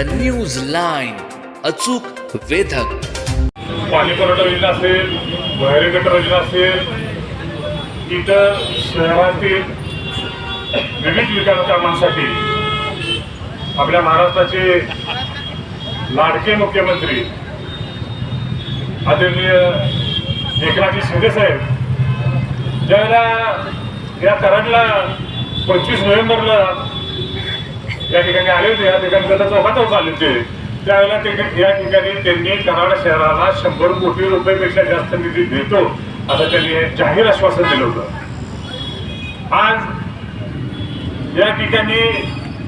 The news line अचूक वेधक. पाणी पुरवठा योजना असेल बहिरे गटर योजना असेल इथं शहरातील विविध विकास कामांसाठी आपल्या महाराष्ट्राचे लाडके मुख्यमंत्री आदरणीय एकनाथजी शिंदे साहेब ज्यावेळेला या कराडला पंचवीस नोव्हेंबरला या ठिकाणी आले होते. या ठिकाणी त्याचा चौका आले होते. त्यावेळेला ते या ठिकाणी त्यांनी कराड शहराला शंभर कोटी रुपयापेक्षा जास्त निधी देतो असं त्यांनी जाहीर आश्वासन दिलं होतं. आज या ठिकाणी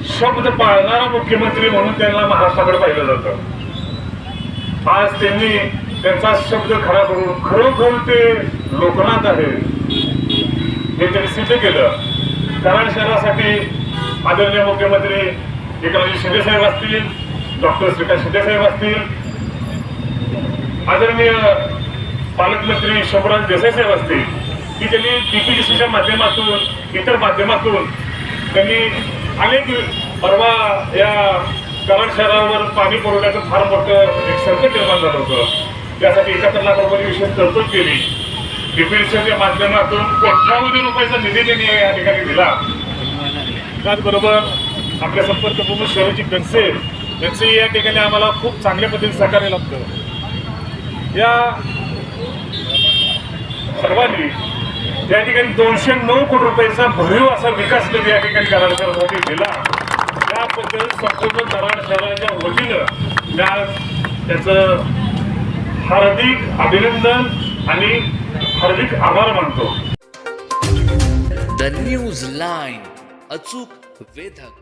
शब्द पाळणारा मुख्यमंत्री म्हणून त्यांना महाराष्ट्राकडे पाहिलं जातं. आज त्यांनी त्यांचा शब्द खरा करून खरोखर ते लोकनाथ आहे. हे त्यांनी सिद्ध केलं. कराड शहरासाठी आदरणीय मुख्यमंत्री एकनाथजी शिंदे साहेब असतील डॉक्टर श्रीकांत शिंदे साहेब असतील आदरणीय पालकमंत्री शंभूराज देसाई साहेब असतील की त्यांनी डीपीडीसीच्या माध्यमातून इतर माध्यमातून त्यांनी अनेक परवा या कराड शहरावर पाणी पुरवठ्याचं फार मोठं एक संकट निर्माण झालं होतं. त्यासाठी एकाहत्तर लाख रुपये विशेष तरतूद केली. डीपीडीसीच्या माध्यमातून कोट्यावधी रुपयाचा निधी त्यांनी या ठिकाणी दिला. त्याचबरोबर आपल्या संपर्क प्रमुख शहराची गणसे यांचंही या ठिकाणी आम्हाला खूप चांगल्या पद्धतीने सहकार्य लागतं या सर्वांनी या ठिकाणी दोनशे नऊ कोटी रुपयांचा भरीव असा विकास निधी या ठिकाणी कराड शहरासाठी दिला. त्याबद्दल संपूर्ण कराड शहराच्या वतीनं मी आज त्याचं हार्दिक अभिनंदन आणि हार्दिक आभार मानतो. द न्यूज लाईन अचूक वेधक.